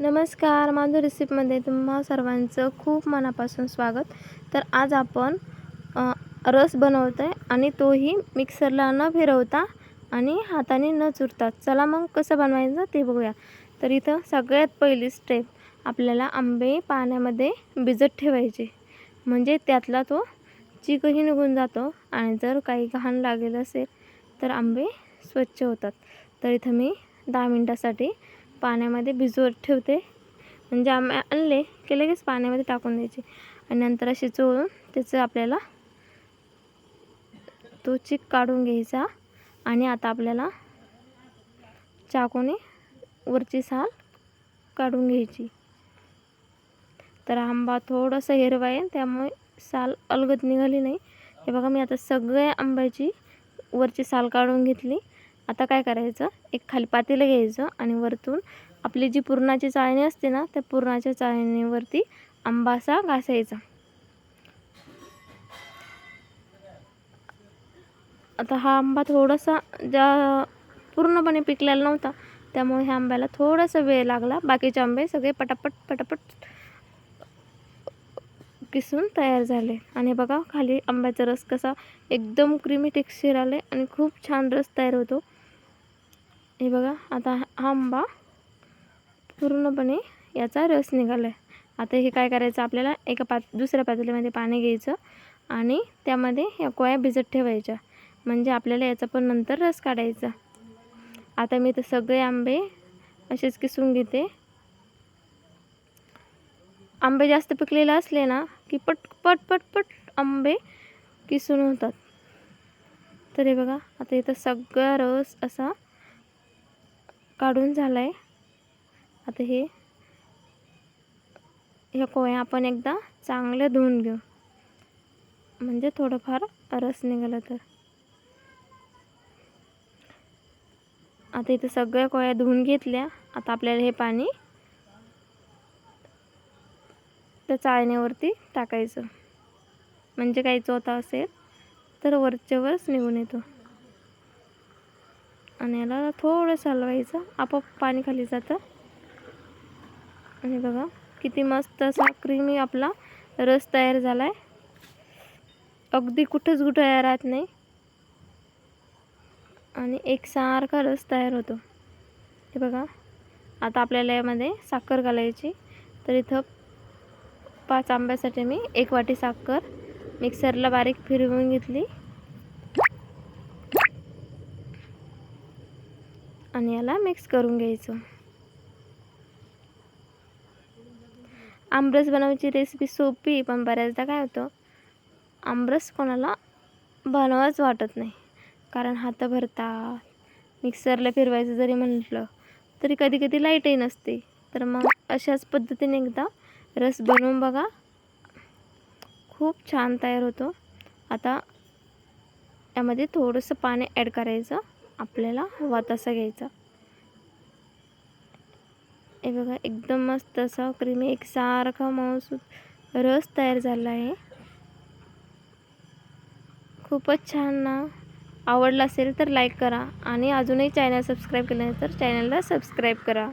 नमस्कार माझं रेसिपीमध्ये तुम्हा सर्वांचं खूप मनापासून स्वागत. तर आज आपण रस बनवतो आहे आणि तोही मिक्सरला न फिरवता आणि हाताने न चुरता. चला मग कसं बनवायचं ते बघूया. तर इथं सगळ्यात पहिली स्टेप आपल्याला आंबे पाण्यामध्ये भिजत ठेवायचे. म्हणजे त्यातला तो चिकही निघून जातो आणि जर काही घाण लागेल असेल तर आंबे स्वच्छ होतात. तर इथं मी दहा मिनटासाठी पाण्यामध्ये भिजवत ठेवते. म्हणजे आंबे आणले की लगेच पाण्यामध्ये टाकून द्यायचे. आणि नंतर असे चोळून त्याचं आपल्याला तो चिक काढून घ्यायचा. आणि आता आपल्याला चाकूने वरची साल काढून घ्यायची. तर आंबा थोडासा हिरवा आहे त्यामुळे साल अलगद निघाली नाही. हे बघा मी आता सगळ्या आंब्याची वरची साल काढून घेतली. आता काय करायचं? एक खाली पातेलं घ्यायचं आणि वरतून आपली जी पुरणाची चाळणी असते ना त्या पुरणाच्या चाळणीवरती आंबा असा घासायचा. आता हा आंबा थोडासा ज्या पूर्णपणे पिकलेला नव्हता त्यामुळे ह्या आंब्याला थोडासा वेळ लागला. बाकीचे आंबे सगळे पटापट पटापट किसून तयार झाले. आणि बघा खाली आंब्याचा रस कसा एकदम क्रीमी टेक्स्चर आले आणि खूप छान रस तयार होतो. हे बघा आता हा आंबा पूर्णपणे याचा रस निघाला आहे आता हे काय करायचं आपल्याला? एका पात दुसऱ्या पातळीमध्ये पाणी घ्यायचं आणि त्यामध्ये या कोया भिजत ठेवायच्या. म्हणजे आपल्याला याचा पण नंतर रस काढायचा. आता मी तर सगळे आंबे असेच किसून घेते. आंबे जास्त पिकलेले असले ना की पट पट पट पट आंबे किसून होतात. तर हे बघा आता इथं सगळा रस असा काढून झाला आहे आता हे ह्या कोया आपण एकदा चांगल्या धुवून घेऊ. म्हणजे थोडंफार रस निघाला तर. आता इथं सगळ्या कोया धुवून घेतल्या. आता आपल्याला हे पाणी त्या चाळण्यावरती टाकायचं. म्हणजे काही चोथा असेल तर वरच्यावरच निघून येतो. आणि याला थोडंसं हलवायचं आपोआप पाणी खाली जातं. आणि बघा किती मस्त असा क्रीमी आपला रस तयार झाला आहे अगदी कुठंच गुठळ्या राहत नाही. आणि एक सारखा रस तयार होतो. हे बघा आता आपल्याला यामध्ये साखर घालायची. तर इथं पाच आंब्यासाठी मी एक वाटी साखर मिक्सरला बारीक फिरवून घेतली. आणि याला मिक्स करून घ्यायचं. आमरस बनवायची रेसिपी सोपी पण बऱ्याचदा काय होतं आमरस कोणाला बनवाच वाटत नाही. कारण हात भरतात मिक्सरला फिरवायचं जरी म्हटलं तरी कधी कधी लाईटही नसते. तर मग अशाच पद्धतीने एकदा रस बनवून बघा. खूप छान तयार होतो. आता यामध्ये थोडंसं पाणी ॲड करायचं. आपल्याला हवा तसा घ्यायचा. हे बघा एकदम मस्त असा क्रीमी एकसारखा मऊसूद रस तयार झाला आहे. खूपच छान ना. आवडला असेल तर लाईक करा आणि अजूनही चॅनल सबस्क्राईब केलं नाही तर चॅनलला सबस्क्राईब करा.